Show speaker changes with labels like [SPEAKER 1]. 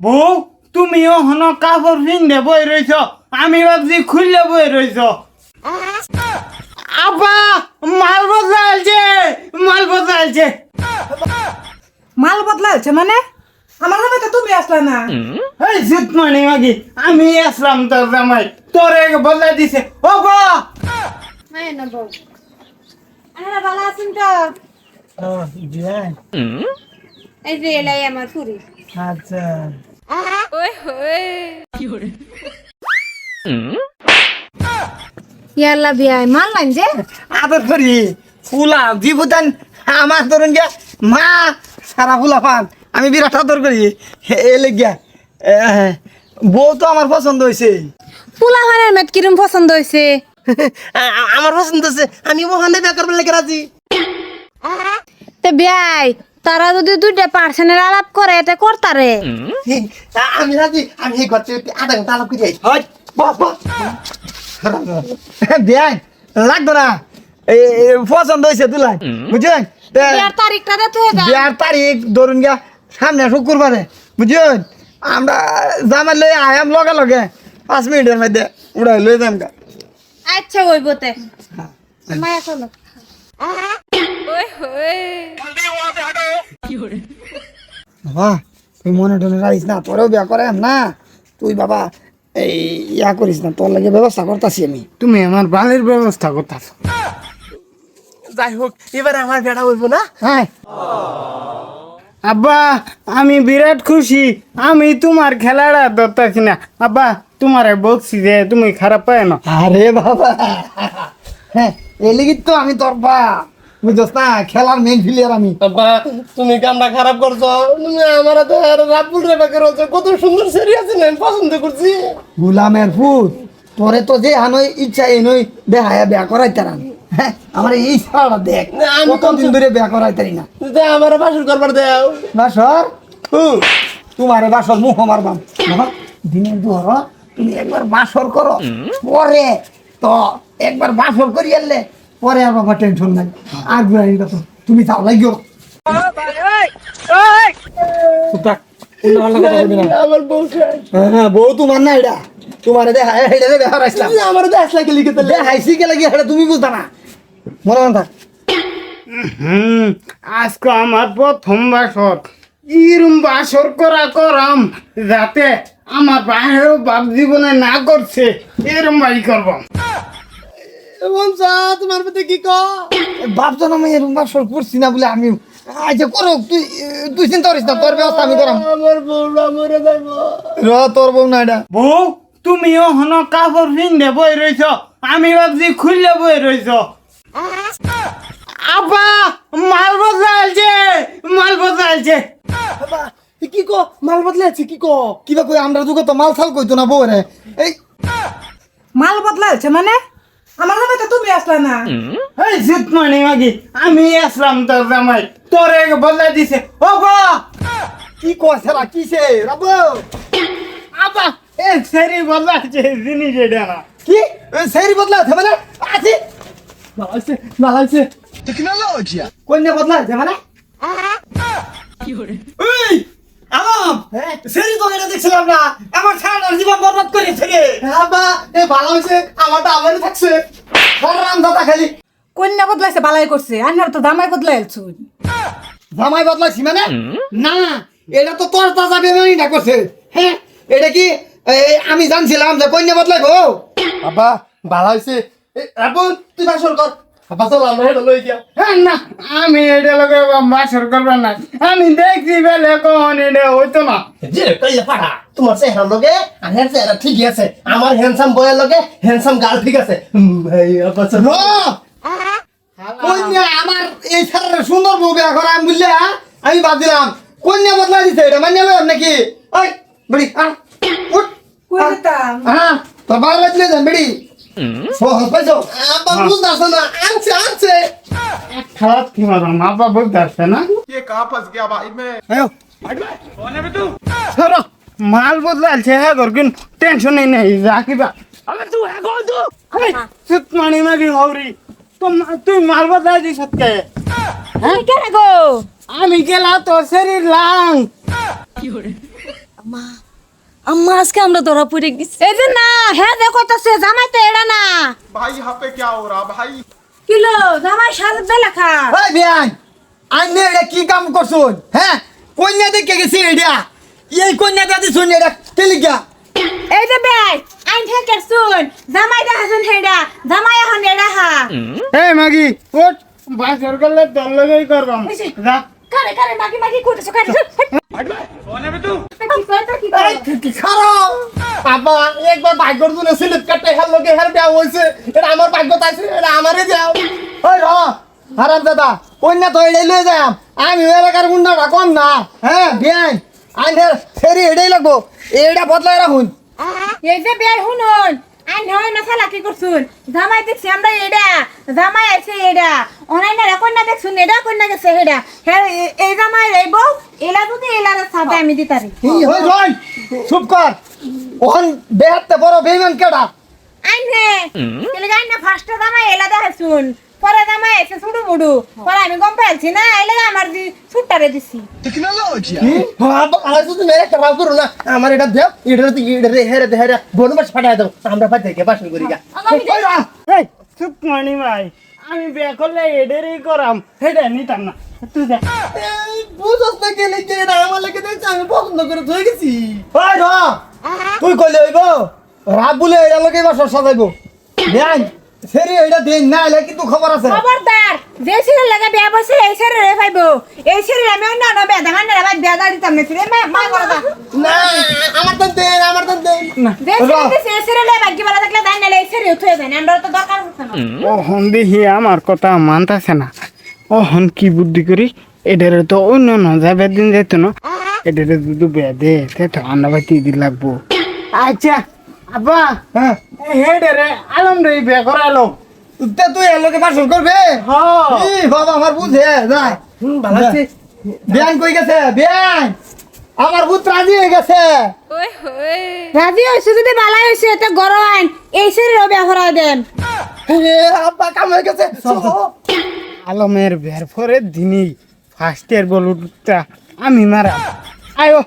[SPEAKER 1] বউ তুমিও হন কাপড় পিন্ধে বই রইছ। আমি ভাবছি খুললে বই রইছ। আব্বা মাল বদলালছে মাল বদলালছে
[SPEAKER 2] মাল বদলাইছে মানে? আমার নামে তো তুমি আসলা না।
[SPEAKER 1] এই জিত মানি মাগি আমি আসলাম তোর জামাই। তোরে বদলাই দিছে। ও বা
[SPEAKER 3] হ্যাঁ না বউ। আপনারা ভালো আছেন তো? এই যে এলাই আমার ফুরি
[SPEAKER 1] আচ্ছা।
[SPEAKER 3] ইয়াল্লা বিয়াই মাল লাইন
[SPEAKER 4] আদর করি ফুলা বিভূতান আমার ধরুন গিয়া মা সারা ফুলা পান। আমি বিরাট আদর করি। হে- এ লেগিয়া এ, বউ তো আমার পছন্দ হয়েছে
[SPEAKER 3] পোলা ভানের মেট কিরম পছন্দ হয়েছে
[SPEAKER 4] আমার পছন্দ হয়েছে আমি ওখানে বেকার লেগে রাজি?
[SPEAKER 3] তে বিয়াই তারা যদি দুইটা পার্সেন্টের আলাপ করে এটা করতারে?
[SPEAKER 4] আমি রাজি আমি এই ঘর থেকে আধা ঘণ্টা আলাপ করে হয়। বাহ বাহ বিয়াই লাগতো না পছন্দ হয়েছে দুলাই। বুঝছেন? তে-
[SPEAKER 3] বিয়ার তারিখটা দে তুই যা।
[SPEAKER 4] বিয়ার তারিখ ধরুন গিয়া সামনে শুক্রবারে বুঝছেন? আমরা জামাই লই আয়াম লগে লগে পাঁচ মিনিটের মধ্যে উড়াই লই যাম গা।
[SPEAKER 3] আচ্ছা ওই বতে মায়া চলো।
[SPEAKER 4] বাবা তুই মনে টনে রাখিস না তোরেও বিয়া করে না। তুই বাবা এই ইয়া করিস না তোর লাগে ব্যবস্থা করতাছি আমি।
[SPEAKER 1] তুমি আমার বালের ব্যবস্থা করতাছ।
[SPEAKER 4] যাই হোক এবার আমার বেড়া হইব না? হ্যাঁ
[SPEAKER 1] আব্বা আমি বিরাট খুশি আমি তোমার খেলাটা ধরতেছি না। আব্বা তোমারে বলছি যে তুমি খারাপ পায় না।
[SPEAKER 4] আরে বাবা। হ্যাঁ এই লিগি তো আমি তোর বা বুঝছ না? খেলার মেন প্লেয়ার আমি।
[SPEAKER 5] বাবা তুমি কামটা খারাপ করছ? তুমি আমার তো আর রাবুল রে বাকে রয়েছে কত সুন্দর সেরি আছে না আমি পছন্দ করছি।
[SPEAKER 4] গুলামের ফুট তোরে তো যে হানই ইচ্ছা এই নই দেখায়া বিয়া করাইতে না হ্যাঁ আমার এই ছাড়া দেখ
[SPEAKER 5] আমি
[SPEAKER 4] কতদিন ধরে বিয়া না।
[SPEAKER 5] আমার বাসুর করবার দেও।
[SPEAKER 4] বাসর? তোমারে বাসর মুখ মারবাম বাবা দিনের দুহর তুমি একবার বাসর করো। পরে তো একবার বাসর করি এলে পরে আর বাবা টেনশন নাই। আর ঘুরাই তো। তুমি যাও লাগিও
[SPEAKER 5] আমার বউ
[SPEAKER 4] হ্যাঁ বউ তোমার না এটা। তোমার দেখা এটা দেখা রাখলাম
[SPEAKER 5] তুই আমার লাগে
[SPEAKER 4] কে লাগে এটা তুমি বুঝতা না। মনে মনে থাক।
[SPEAKER 1] হুম আজকে আমার প্রথম বাসর। ইরম বাসর করা করাম যাতে আমার বাইরেও বাপ জীবনে না করছে। এরম বাড়ি করব।
[SPEAKER 5] বলছা তোমার মধ্যে কি ক?
[SPEAKER 4] ভাবছ না আমি এরকম বাসর করছি না বলে আমি আচ্ছা করো তুই তুই চিন্তা করিস না তোর ব্যবস্থা আমি করাম।
[SPEAKER 5] আমার বউরা মরে যাইব।
[SPEAKER 4] র তোর বউ না এটা।
[SPEAKER 1] বউ তুমিও হন কাপড় পিন্ধে বই রইছ আমি ভাবছি খুললে বই রইছ। আব্বা মাল বদলালছে মাল বদলালছে
[SPEAKER 4] বাবা, কি কো? মাল বদলে আছে কি কো? কিবা কই আমরা দুটো তো মাল থাল কইতো না বউ রে এই
[SPEAKER 2] মাল বদলাইছে মানে? আমার নামে তো তুমি আসলা না।
[SPEAKER 1] এই জিত মানি মাগি আমি আসলাম তোর জামাই। তোরে বদলাই দিছে। ও বা
[SPEAKER 4] কি কো সেরা কিসে? রাবো!
[SPEAKER 1] আব্বা! এ সেরি বদলাচ্ছে জিনিস এটা না।
[SPEAKER 4] কি? সেরি বদলা আছে মানে? আছে।
[SPEAKER 5] ভালো ভালো আছে
[SPEAKER 4] টেকনোলজিয়া। কন্যা বদলা আছে মানে? এই! আম সেরি তো এটা দেখছিলাম না। আমার জীবন বরবাদ
[SPEAKER 5] বাবা এ ভালো হয়েছে। আমারটা আমারই থাকছে।
[SPEAKER 4] রাম দাদা খালি।
[SPEAKER 2] কন্যা বদলাইছে বালাই করছে। আন্নার তো দামাই বদলাইছো
[SPEAKER 4] জামাই বদলাইছি মানে? না এটা তো তোর তাজা বেমানি না করছে। হ্যাঁ এটা কি আমি জানছিলাম যে কন্যা বদলাইবো?
[SPEAKER 5] বাবা ভালো হয়েছে। রাবুল তুই বাসর কর। লই গিয়া
[SPEAKER 1] হ্যাঁ না আমি এটা লোকে বাসর করবার না। আমি দেখছি বেলে কোন এটা হইতো না।
[SPEAKER 5] যে কইলে পাড়া? তোমার চেহারা লগে আর চেহারা ঠিকই আছে। আমার হ্যান্ডসাম বয়ের লগে হ্যান্ডসাম গার্ল ঠিক আছে। এই আব্বা
[SPEAKER 4] কন্যা আমার এই সারা সুন্দর বউ বিয়া করা আমি বুঝলে হ্যাঁ? আমি ভাবছিলাম কন্যা বদলাই দিছে এটা মানে নাকি? ওই বড়ি আ উঠ
[SPEAKER 2] কই
[SPEAKER 4] হ্যাঁ তোর বার বাজলে যান বেড়ি। সহজ পাইছো
[SPEAKER 5] আব্বা বুঝতেছে না আনছে আনছে।
[SPEAKER 1] খারাপ কি মারো মা বাবা বলতে আসছে না?
[SPEAKER 4] আয়ো।
[SPEAKER 1] সরো মাল বদলালছে হ্যাঁ গর কিন্তু টেনশনই নেই রাখিবা আমি তুই হ্যাঁ গো তো। আরে সুত মানি মাগি হৌরি। তুই মাল বদলাই দিস কে
[SPEAKER 3] আমি কেন গো
[SPEAKER 1] আমি গেলা তো শরীর লাং।
[SPEAKER 6] আম্মা আম্মা আজকে আমরা ধরা পড়ে গেছি।
[SPEAKER 3] এই যে না হ্যাঁ দেখো তো সে জামাই তো এড়া না।
[SPEAKER 1] ভাই হাপে কি হো ভাই?
[SPEAKER 3] কিলো জামাই সারা লেখা খা।
[SPEAKER 4] ভাই বিয়ান আমি এটা কি কাম করছুন হ্যাঁ কন্যা দেখে গেছি এটা এই কন্যা দাদি শুন এটা তেলিকা
[SPEAKER 3] এই যে ভাই আইন থেকে শুন জামাই দা হাসুন হেডা জামাই এখন এড়া হা।
[SPEAKER 1] এই মাগি ওট বাজার গলে দল লাগাই করবাম। যা।
[SPEAKER 3] কারে কারে মাগি মাগি করতেছো
[SPEAKER 5] বাবা একবার ভাগ্য তুলে সিলিপ কাটতে হের লগে হের দেওয়া হয়েছে। এটা আমার ভাগ্য তাইছে এটা আমারই দেও
[SPEAKER 4] ওই র হারাম দাদা কন্যা তো এটাই লয়ে যাম। আমি এলাকার গুন্ডাটা কম না। হ্যাঁ বিয়ান আইনের ফেরি এটাই লাগবো। এটা বদলাই রাখুন।
[SPEAKER 3] এই যে বেই শুনুন। আইন হয় না শালা কি করছুন। জামাই দেখছি আমরা এডা জামাই আছে এডা অনাইনা কন্যা দেখছুন এডা কন্যা গেছে হেডা। হ্যাঁ এই জামাই রইব এলা যদি এলার সাথে আমি দিতারি
[SPEAKER 4] ওই রয় চুপ কর। ওখান বেহাতে বড় বেইমান কেডা?
[SPEAKER 3] আইন হে কেলে গাইন না ফার্স্ট জামাই এলা দেখাছুন পরে জামাই এসে ছুড়ু মুড়ু পরে আমি গম পাইছি না এলে আমার দি ছুটটারে দিছি।
[SPEAKER 5] বাবা আর শুধু মেরে ভাব করো না। আমার এটা দেও এটা তো এটা রে হেরে হেরে বনবাস ফাটায় দাও। আমরা ফাটাই বাসন করি গা।
[SPEAKER 1] এই চুপ মানি ভাই আমি বিয়ে করলে এদেরই করাম হেডা নিতাম না। তুই যা
[SPEAKER 5] এই বুঝছ না গেলে যে এটা? আমার লাগে দেখছে আমি পছন্দ করে ধুয়ে গেছি।
[SPEAKER 4] ওই র তুই কইলে হইব? রাত বলে এটা লোকে বাসর সাজাইবো। বিয়ান ফেরি এটা দিন না এলে কিন্তু খবর আছে।
[SPEAKER 3] খবরদার যে সিরিয়াল লাগে বিয়া বসে এই সিরিয়াল পাইবো। এই সিরিয়াল আমি অন্য অন্য বিয়া দেখান না ভাই বিয়া দাঁড়ি তামনে ছিল। মা মা করে দা
[SPEAKER 5] না আমার তো দেন আমার তো দেন।
[SPEAKER 3] যে সিরিয়াল দিছে এই সিরিয়ালে ভাগ্য ভালো থাকলে দাঁড়ি নালে এই সিরিয়াল উঠে যায় আমরা তো দরকার হচ্ছে না
[SPEAKER 1] দেখি আমার কথা মানতাছে না। ওহন কি বুদ্ধি করি এদের তো অন্য ন যাবে দিন যেত না। এদের যদি বিয়া দে তে ঠান্ডা বাতি দি লাগবো। আচ্ছা আব্বা
[SPEAKER 4] হ্যাঁ?
[SPEAKER 1] হেডে রে আলম রে বিয়া করাইলো।
[SPEAKER 4] তে তুই এর লোকে বাসর করবে?
[SPEAKER 1] হ্যাঁ
[SPEAKER 4] ই বাবা আমার বুঝে যায়
[SPEAKER 5] ভালো আছে।
[SPEAKER 4] বিয়ান কই গেছে? বিয়ান আমার ভূত রাজি হয়ে গেছে।
[SPEAKER 3] রাজি হইছে যদি বালাই হইছে এটা গরম আইন। এই সিরিয়াল বিয়া করাই দেন।
[SPEAKER 5] আব্বা কাম গেছে।
[SPEAKER 1] আলমের বের পরে দিনই ফার্স্ট ইয়ার বলুটা আমি মারা। আয়ো।